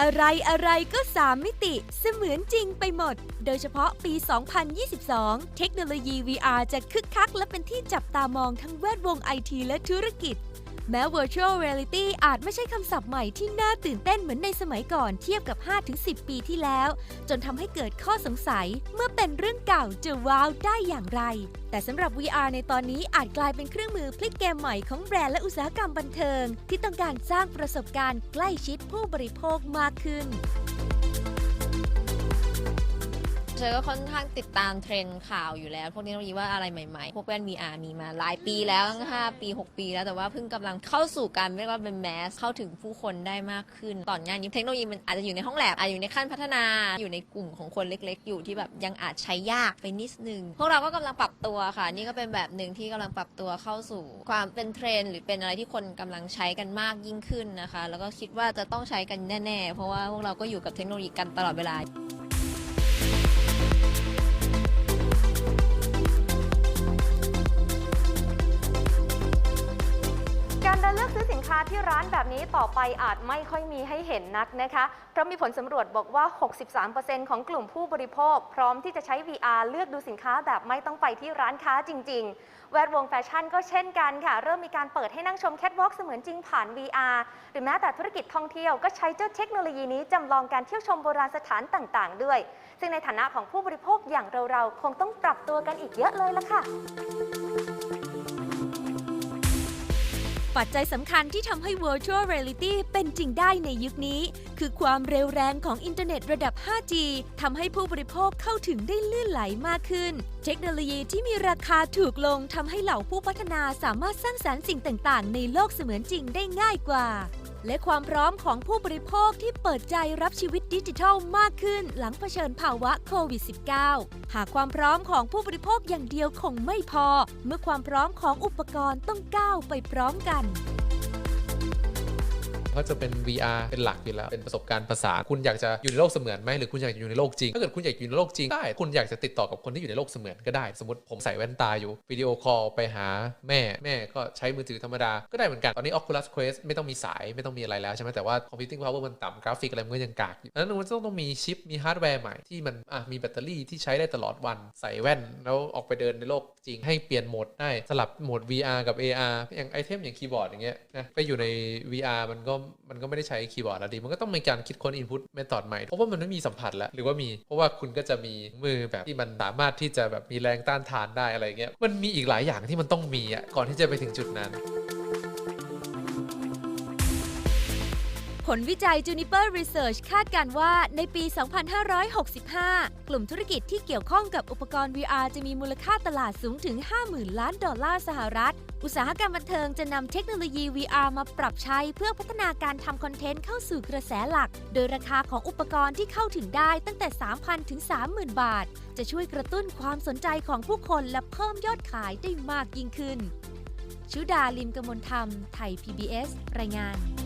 อะไรอะไรก็สามมิติเสมือนจริงไปหมด โดยเฉพาะปี 2022 เทคโนโลยี VR จะคึกคักและเป็นที่จับตามองทั้งแวดวงไอทีและธุรกิจ แม้ Virtual Reality อาจไม่ใช่คำศัพท์ใหม่ที่น่าตื่นเต้นเหมือนในสมัยก่อนเทียบกับ 5-10 ปีที่แล้ว จนทำให้เกิดข้อสงสัยเมื่อเป็นเรื่องเก่าจะว้าวได้อย่างไร แต่สำหรับ VR ในตอนนี้อาจกลายเป็นเครื่องมือพลิกเกมใหม่ของแบรนด์และอุตสาหกรรมบันเทิง ที่ต้องการสร้างประสบการณ์ใกล้ชิดผู้บริโภคมากขึ้น เธอก็ค่อนข้างติดตามเทรนด์ข่าวอยู่แล้ว พวกเทคโนโลยีว่าอะไรใหม่ๆ พวกแว่น VR มีมาหลายปีแล้วตั้ง5ปี 6 ปีแล้วแต่ว่าเพิ่งกำลังเข้าสู่การเรียกว่าเป็นแมสเข้าถึงผู้คนได้มากขึ้นตอนงานนี้เทคโนโลยีมันอาจจะอยู่ในห้องแลบอาจจะอยู่ในขั้นพัฒนาอยู่ในกลุ่มของคนเล็กๆ อยู่ที่แบบยังอาจใช้ยากไปนิดนึงพวกเราก็กำลังปรับตัวค่ะ นี่ก็เป็นแบบหนึ่งที่กำลังปรับตัวเข้าสู่ความเป็นเทรนด์หรือเป็นอะไรที่คนกำลังใช้กันมากยิ่งขึ้นนะคะ แล้วก็คิดว่าจะต้องใช้กันแน่ ๆ เพราะว่าพวกเราก็อยู่กับเทคโนโลยีกันตลอดเวลา うん。 นเลือกซื้อสินค้าที่ร้านแบบนี้ต่อไปอาจไม่ค่อยมีให้เห็นนักนะคะ เพราะมีผลสำรวจบอกว่า 63%ของกลุ่มผู้บริโภค พร้อมที่จะใช้ VR เลือกดูสินค้าแบบไม่ต้องไปที่ร้านค้าจริง ๆ แวดวงแฟชั่นก็เช่นกันค่ะ เริ่มมีการเปิดให้นั่งชมแคทวอล์กเสมือนจริงผ่าน VR หรือแม้แต่ธุรกิจท่องเที่ยวก็ใช้เจ้าเทคโนโลยีนี้จำลองการเที่ยวชมโบราณสถานต่างๆ ด้วย ซึ่งในฐานะของผู้บริโภคอย่างเราๆคงต้องปรับตัวกันอีกเยอะเลยละค่ะ ปัจจัยสำคัญที่ทำให้ Virtual Reality เป็นจริงได้ในยุคนี้ คือความเร็วแรงของอินเทอร์เน็ตระดับ 5G ทำให้ผู้บริโภคเข้าถึงได้ลื่นไหลมากขึ้น เทคโนโลยีที่มีราคาถูกลงทำให้เหล่าผู้พัฒนาสามารถสร้างสรรค์สิ่งต่าง ๆ ในโลกเสมือนจริงได้ง่ายกว่า และความพร้อมของผู้บริโภคที่เปิดใจรับชีวิตดิจิทัลมากขึ้น หลังเผชิญภาวะโควิด -19 หากความพร้อมของผู้บริโภคอย่างเดียวคงไม่พอ เมื่อความพร้อมของอุปกรณ์ต้องก้าวไปพร้อมกัน ก็จะเป็น VR เป็นหลักอยู่แล้ว เป็นประสบการณ์ภาษา คุณอยากจะอยู่ในโลกเสมือนไหมหรือคุณอยากจะอยู่ในโลกจริง ถ้าเกิดคุณอยากอยู่ในโลกจริงได้ คุณอยากจะติดต่อกับคนที่อยู่ในโลกเสมือนก็ได้ สมมติผมใส่แว่นตาอยู่วิดีโอคอลไปหาแม่ แม่ก็ใช้มือถือธรรมดา ก็ได้เหมือนกัน ตอนนี้ Oculus Quest ไม่ต้องมีสายไม่ต้องมีอะไรแล้วใช่ไหมแต่ว่า computing power มันต่ำกราฟิกอะไรมันก็ยังกากอยู่ดังนั้นมันต้องต้องมีชิปมีฮาร์ดแวร์ใหม่ที่มันอะมีแบตเตอรี่ที่ใช้ได้ตลอดวันใส่แว่น แล้วออกไปเดินในโลกจริงให้เปลี่ยนโหมดได้สลับโหมด VR กับ AR อย่างไอเทมอย่างคีย์บอร์ดอย่างเงี้ยนะไปอยู่ใน VR มันก็มันก็ไม่ได้ใช้คีย์บอร์ดแล้วดิมันก็ต้องมีการคิดค้น input method ใหม่ เพราะว่ามันไม่มีสัมผัสแล้ว หรือว่ามี เพราะว่าคุณก็จะมีมือแบบที่มันสามารถที่จะแบบมีแรงต้านทานได้อะไรเงี้ย มันมีอีกหลายอย่างที่มันต้องมีอะ ก่อนที่จะไปถึงจุดนั้น ลวิจัย Juniper Research คาดการณ์ว่าในปี 2565 กลุ่มธุรกิจที่เกี่ยวข้องกับอุปกรณ์ VR จะมีมูลค่าตลาดสูงถึง 50,000 ล้านดอลลาร์สหรัฐ อุตสาหกรรมบันเทิงจะนำเทคโนโลยี VR มาปรับใช้เพื่อพัฒนาการทำคอนเทนต์เข้าสู่กระแสหลัก โดยราคาของอุปกรณ์ที่เข้าถึงได้ตั้งแต่ 3,000 ถึง 30,000 บาท จะช่วยกระตุ้นความสนใจของผู้คนและเพิ่มยอดขายได้มากยิ่งขึ้นชุดาลิมกมลธรรม ไทย PBS รายงาน